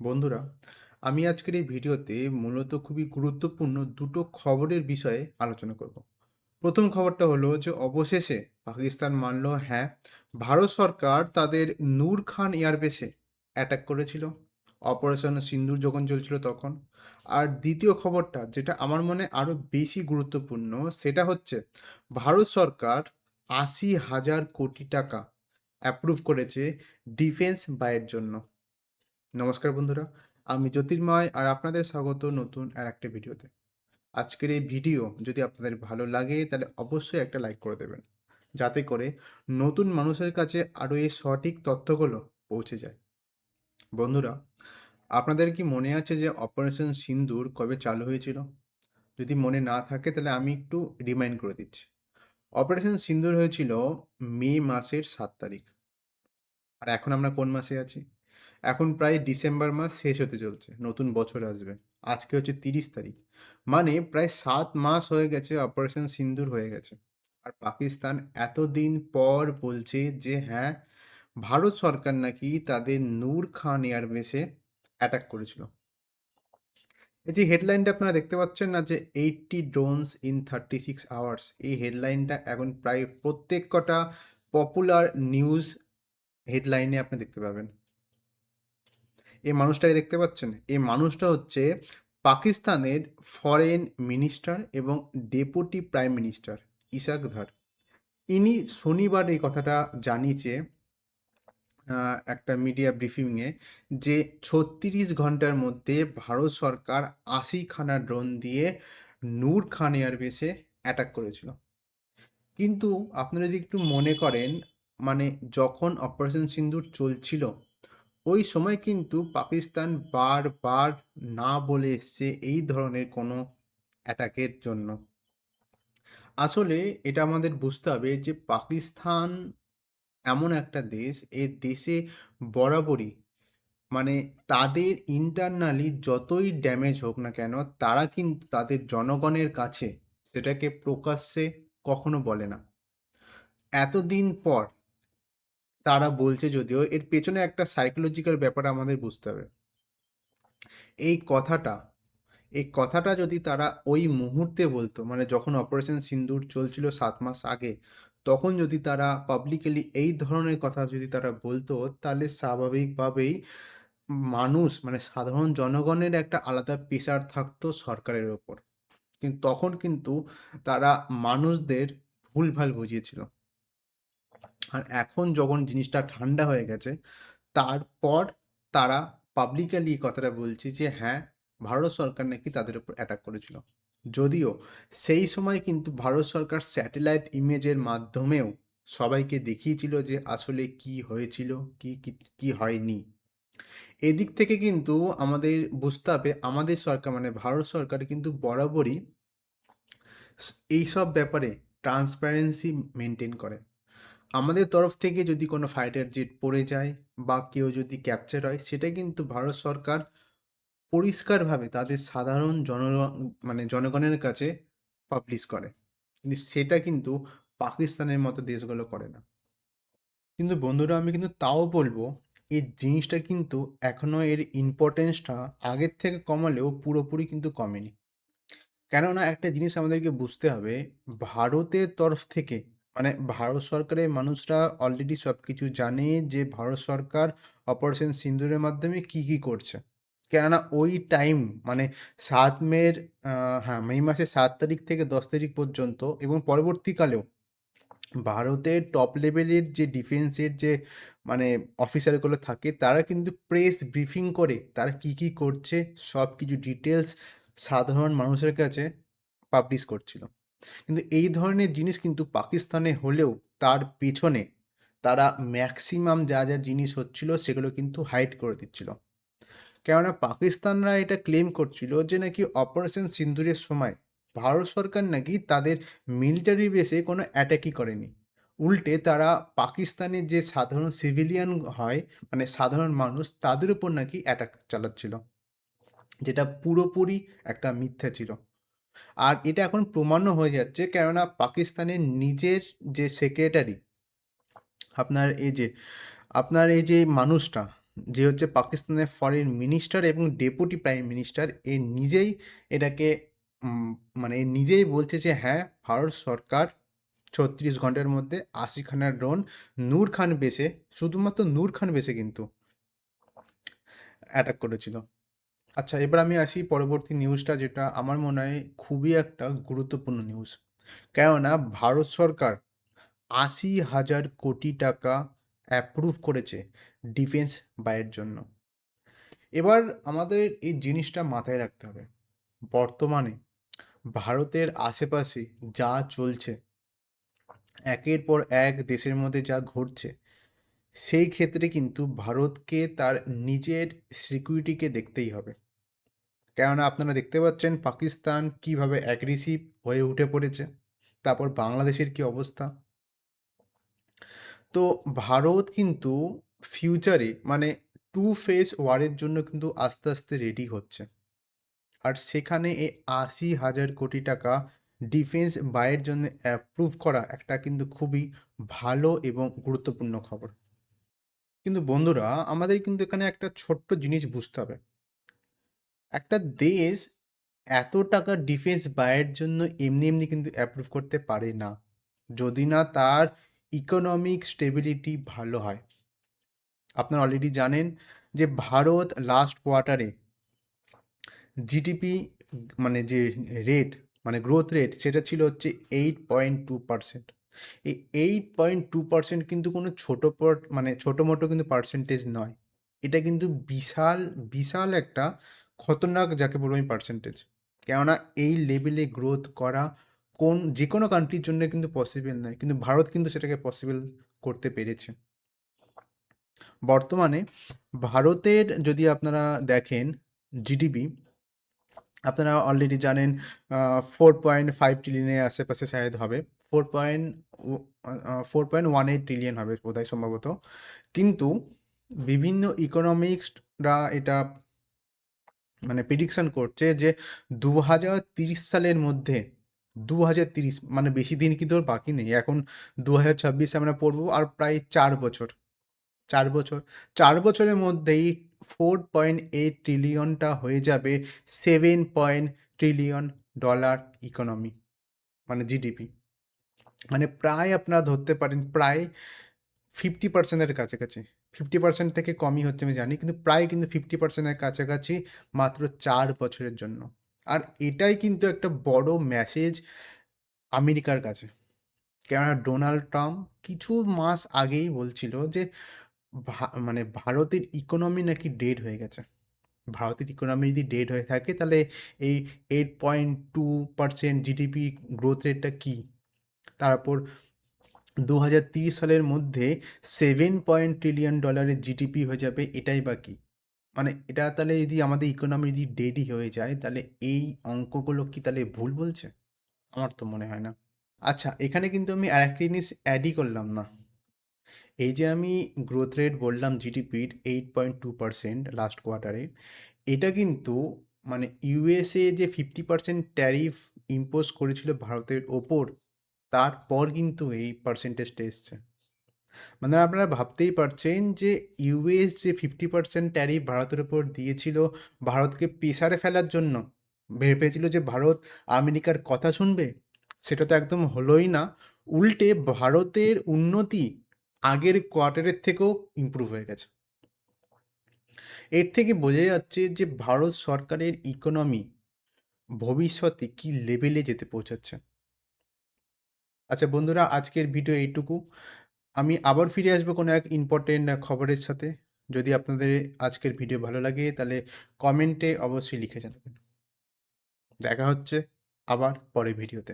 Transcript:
বন্ধুরা, আমি আজকের এই ভিডিওতে মূলত খুবই গুরুত্বপূর্ণ দুটো খবরের বিষয়ে আলোচনা করব। প্রথম খবরটা হলো যে, অবশেষে পাকিস্তান মানল হ্যাঁ ভারত সরকার তাদের নূর খান এয়ারবেসে অ্যাটাক করেছিল। অপারেশন সিন্দুর যখন চলছিল তখন। আর দ্বিতীয় খবরটা, যেটা আমার মনে আরও বেশি গুরুত্বপূর্ণ, সেটা হচ্ছে ভারত সরকার আশি হাজার কোটি টাকা অ্যাপ্রুভ করেছে ডিফেন্স ব্যয়ের জন্য। নমস্কার বন্ধুরা, আমি জ্যোতির্ময় আর আপনাদের স্বাগত নতুন আর একটা ভিডিওতে। আজকের এই ভিডিও যদি আপনাদের ভালো লাগে তাহলে অবশ্যই একটা লাইক করে দেবেন। যাতে করে নতুন মানুষের কাছে আরও এই সঠিক তথ্যগুলো পৌঁছে যায়। বন্ধুরা, আপনাদের কি মনে আছে যে অপারেশন সিন্দুর কবে চালু হয়েছিল? যদি মনে না থাকে তাহলে আমি একটু রিমাইন্ড করে দিচ্ছি। অপারেশন সিন্দুর হয়েছিল মে মাসের সাত তারিখ। আর এখন আমরা কোন মাসে আছি? এখন প্রায় ডিসেম্বর মাস শেষ হতে চলছে, নতুন বছর আসবে। আজকে হচ্ছে তিরিশ তারিখ। মানে প্রায় সাত মাস হয়ে গেছে অপারেশন সিন্দুর হয়ে গেছে। আর পাকিস্তান এতদিন পর বলছে যে হ্যাঁ ভারত সরকার নাকি তাদের নূর খান এয়ারবেসে অ্যাটাক করেছিল। এই যে হেডলাইনটা আপনারা দেখতে পাচ্ছেন না যে eighty drones in thirty six hours এই হেডলাইনটা এখন প্রায় প্রত্যেক কটা পপুলার নিউজ হেডলাইনে আপনি দেখতে পাবেন। এই মানুষটাকে দেখতে পাচ্ছেন? এই মানুষটা হচ্ছে পাকিস্তানের ফরেন মিনিস্টার এবং deputy prime minister Ishaq Dar. ইনি শনিবার এই কথাটা জানিয়েছে একটা মিডিয়া ব্রিফিংয়ে যে ছত্রিশ ঘণ্টার মধ্যে ভারত সরকার আশি খানা ড্রোন দিয়ে নূর খান এয়ারবেসে অ্যাটাক করেছিল। কিন্তু আপনারা যদি একটু মনে করেন মানে যখন অপারেশন সিন্দুর চলছিল ওই সময় কিন্তু পাকিস্তান বারবার না বলে এসছে এই ধরনের কোনো অ্যাটাকের জন্য। আসলে এটা আমাদের বুঝতে হবে যে পাকিস্তান এমন একটা দেশ, এ দেশে বরাবরই মানে তাদের ইন্টারনালি যতই ড্যামেজ হোক না কেন, তারা কিন্তু তাদের জনগণের কাছে সেটাকে প্রকাশ্যে কখনো বলে না। এতদিন পর তারা বলছে যদিও এর পেছনে একটা সাইকোলজিক্যাল ব্যাপার আমাদের বুঝতে হবে। এই কথাটা এই কথাটা যদি তারা ওই মুহূর্তে বলতো মানে যখন অপারেশন সিন্দুর চলছিল সাত মাস আগে, তখন যদি তারা পাবলিকলি এই ধরনের কথা যদি তারা বলতো, তাহলে স্বাভাবিকভাবেই মানুষ মানে সাধারণ জনগণের একটা আলাদা প্রেশার থাকতো সরকারের ওপর। কিন্তু তখন কিন্তু তারা মানুষদের ভুলভাল বুঝিয়েছিল। আর এখন যখন জিনিসটা ঠান্ডা হয়ে গেছে, তারপর তারা পাবলিকালি কথাটা বলছে যে হ্যাঁ ভারত সরকার নাকি তাদের উপর অ্যাটাক করেছিল। যদিও সেই সময় কিন্তু ভারত সরকার স্যাটেলাইট ইমেজের মাধ্যমেও সবাইকে দেখিয়েছিল যে, আসলে কি হয়েছিল, কি, কি- কি হয়নি। এদিক থেকে কিন্তু আমাদের বুঝতে হবে, আমাদের সরকার মানে ভারত সরকার কিন্তু বরাবরই এইসব ব্যাপারে ট্রান্সপারেন্সি মেনটেন করে। আমাদের তরফ থেকে যদি কোনো ফাইটার জেট পড়ে যায় বা কেউ যদি ক্যাপচার হয় সেটা কিন্তু ভারত সরকার পরিষ্কারভাবে তাদের সাধারণ জন মানে জনগণের কাছে পাবলিশ করে। কিন্তু সেটা কিন্তু পাকিস্তানের মতো দেশগুলো করে না। কিন্তু বন্ধুরা, আমি কিন্তু তাও বলব, এই জিনিসটা কিন্তু এখনও এর ইম্পর্টেন্সটা আগের থেকে কমালেও পুরোপুরি কিন্তু কমেনি। কেননা একটা জিনিস আমাদেরকে বুঝতে হবে, ভারতের তরফ থেকে মানে ভারত সরকারের মানুষরা অলরেডি সব কিছু জানে যে ভারত সরকার অপারেশন সিন্দুরের মাধ্যমে কি কি করছে। কেননা ওই টাইম মানে সাত মের হ্যাঁ মে মাসের সাত তারিখ থেকে দশ তারিখ পর্যন্ত এবং পরবর্তীকালেও ভারতের টপ লেভেলের যে ডিফেন্সের যে মানে অফিসারগুলো থাকে, তারা কিন্তু প্রেস ব্রিফিং করে তারা কি কি করছে সব কিছু ডিটেলস সাধারণ মানুষের কাছে পাবলিশ করছিল। কিন্তু এই ধরনের জিনিস কিন্তু পাকিস্তানে হলেও তার পেছনে তারা ম্যাক্সিমাম যা যা জিনিস হচ্ছিল সেগুলো কিন্তু হাইড করে দিচ্ছিল। কেননা পাকিস্তানরা এটা ক্লেম করছিল যে নাকি অপারেশন সিন্দুরের সময় ভারত সরকার নাকি তাদের মিলিটারি বেসে কোনো অ্যাটাকই করেনি। উল্টে তারা পাকিস্তানের যে সাধারণ সিভিলিয়ান হয় মানে সাধারণ মানুষ, তাদের উপর নাকি অ্যাটাক চালাচ্ছিল। যেটা পুরোপুরি একটা মিথ্যা ছিল। আর এটা এখন প্রমাণও হয়ে যাচ্ছে কেননা পাকিস্তানের নিজের যে সেক্রেটারি আপনার এই যে আপনার এই যে মানুষটা যে হচ্ছে পাকিস্তানের ফরেন মিনিস্টার এবং ডেপুটি প্রাইম মিনিস্টার এ নিজেই এটাকে মানে নিজেই বলছে যে হ্যাঁ, ভারত সরকার ৩৬ ঘণ্টার মধ্যে ৮০ খানা ড্রোন নূর খান বেসে শুধুমাত্র নূর খান বেসে কিন্তু অ্যাটাক করেছিল। আচ্ছা এবার আমি আসি পরবর্তী নিউজটা যেটা আমার মনে হয় খুবই একটা গুরুত্বপূর্ণ নিউজ। কেননা ভারত সরকার ৮০,০০০ কোটি টাকা অ্যাপ্রুভ করেছে ডিফেন্স ব্যয়ের জন্য। এবার আমাদের এই জিনিসটা মাথায় রাখতে হবে। বর্তমানে ভারতের আশেপাশে যা চলছে একের পর এক দেশের মধ্যে যা ঘটছে, সেই ক্ষেত্রে কিন্তু ভারতকে তার নিজের সিকিউরিটিকে দেখতেই হবে। কেননা আপনারা দেখতে পাচ্ছেন পাকিস্তান কীভাবে অ্যাগ্রেসিভ হয়ে উঠে পড়েছে। তারপর বাংলাদেশের কি অবস্থা। তো ভারত কিন্তু ফিউচারে মানে টু ফেস ওয়ারের জন্য কিন্তু আস্তে, আস্তে রেডি হচ্ছে। আর সেখানে এই ৮০,০০০ কোটি টাকা ডিফেন্স ব্যয়ের জন্য অ্যাপ্রুভ করা একটা কিন্তু খুবই ভালো এবং গুরুত্বপূর্ণ খবর। কিন্তু বন্ধুরা আমাদের কিন্তু এখানে একটা ছোট্ট জিনিস বুঝতে হবে। একটা দেশ এত টাকা ডিফেন্স ব্যয়ের জন্য এমনি, এমনি কিন্তু অ্যাপ্রুভ করতে পারে না। যদি না তার ইকোনমিক স্টেবিলিটি ভালো হয়। আপনারা অলরেডি জানেন যে ভারত লাস্ট কোয়ার্টারে জিডিপি মানে যে রেট মানে গ্রোথ রেট সেটা ছিল হচ্ছে 8.2% এই 8.2% কিন্তু কোনো ছোট মানে ছোট-মোটো কিন্তু পার্সেন্টেজ নয়। এটা কিন্তু বিশাল, বিশাল একটা খতরনাক যাকে বলব আমি পার্সেন্টেজ। কেননা এই লেভেলে গ্রোথ করা কোন যে কোনো কান্ট্রির জন্য কিন্তু পসিবল নয়। কিন্তু ভারত কিন্তু সেটাকে পসিবল করতে পেরেছে। বর্তমানে ভারতের যদি আপনারা দেখেন জিডিপি আপনারা অলরেডি জানেন ফোর পয়েন্ট ফাইভ ট্রিলিয়নের আশেপাশে শায়দ হবে। ফোর পয়েন্ট ও আ 4.18 ট্রিলিয়ন হবে বোধহয় সম্ভবত। কিন্তু বিভিন্ন ইকোনমিক্সরা এটা মানে প্রেডিকশন করছে যে ২০৩০ সালের মধ্যে ২০৩০ মানে বেশি দিন কিন্তু আর বাকি নেই। এখন ২০২৬ এ আমরা পড়ব আর প্রায় চার বছর। চার বছর। চার বছরের মধ্যেই 4.8 ট্রিলিয়নটা হয়ে যাবে seven point trillion dollar economy মানে জিডিপি। মানে প্রায় আপনারা ধরতে পারেন, প্রায় 50% এর কাছাকাছি। 50% থেকে কমই হচ্ছে, আমি জানি। কিন্তু প্রায় কিন্তু ফিফটি পার্সেন্টের কাছাকাছি মাত্র চার বছরের জন্য। আর এটাই কিন্তু একটা বড় মেসেজ আমেরিকার কাছে। কেননা ডোনাল্ড ট্রাম্প কিছু মাস আগেই বলছিল যে মানে ভারতের ইকোনমি নাকি ডেড হয়ে গেছে। ভারতের ইকোনমি যদি ডেড হয়ে থাকে, তাহলে এই 8.2% জিডিপি গ্রোথ রেটটা কী তারপর ২০৩০ সালের মধ্যে সেভেন পয়েন্ট ট্রিলিয়ন ডলারের জিডিপি হয়ে যাবে, এটাই বাকি মানে এটা তাহলে যদি আমাদের ইকোনমি যদি ডেডি হয়ে যায়, তাহলে এই অঙ্কগুলো কি তাহলে ভুল বলছে? আমার তো মনে হয় না। আচ্ছা এখানে কিন্তু আমি আরেকটা জিনিস এডই করলাম না। এই যে আমি গ্রোথ রেট বললাম জিডিপির 8.2% লাস্ট কোয়ার্টারে এটা কিন্তু মানে ইউএসএ যে 50% ট্যারিফ ইম্পোজ করেছিল ভারতের ওপর তারপর কিন্তু এই পার্সেন্টেজটা এসছে। মানে আপনারা ভাবতেই পারছেন যে ইউএস যে 50% ট্যারিফ ভারতের উপর দিয়েছিল, ভারতকে প্রেসারে ফেলার জন্য। ভেবেছিল যে ভারত আমেরিকার কথা শুনবে। সেটা তো একদম হলোই না। উল্টে ভারতের উন্নতি আগের কোয়ার্টারের থেকেও ইমপ্রুভ হয়ে গেছে। এর থেকে বোঝা যাচ্ছে যে ভারত সরকারের ইকোনমি ভবিষ্যতে কি লেভেলে যেতে পৌঁছাচ্ছে। আচ্ছা বন্ধুরা, আজকের ভিডিও এইটুকু। আমি আবার ফিরে আসব কোনো এক ইম্পর্টেন্ট খবরের সাথে। যদি আপনাদের আজকের ভিডিও ভালো লাগে, তাহলে কমেন্টে অবশ্যই লিখে জানাবেন। দেখা হচ্ছে আবার পরের ভিডিওতে।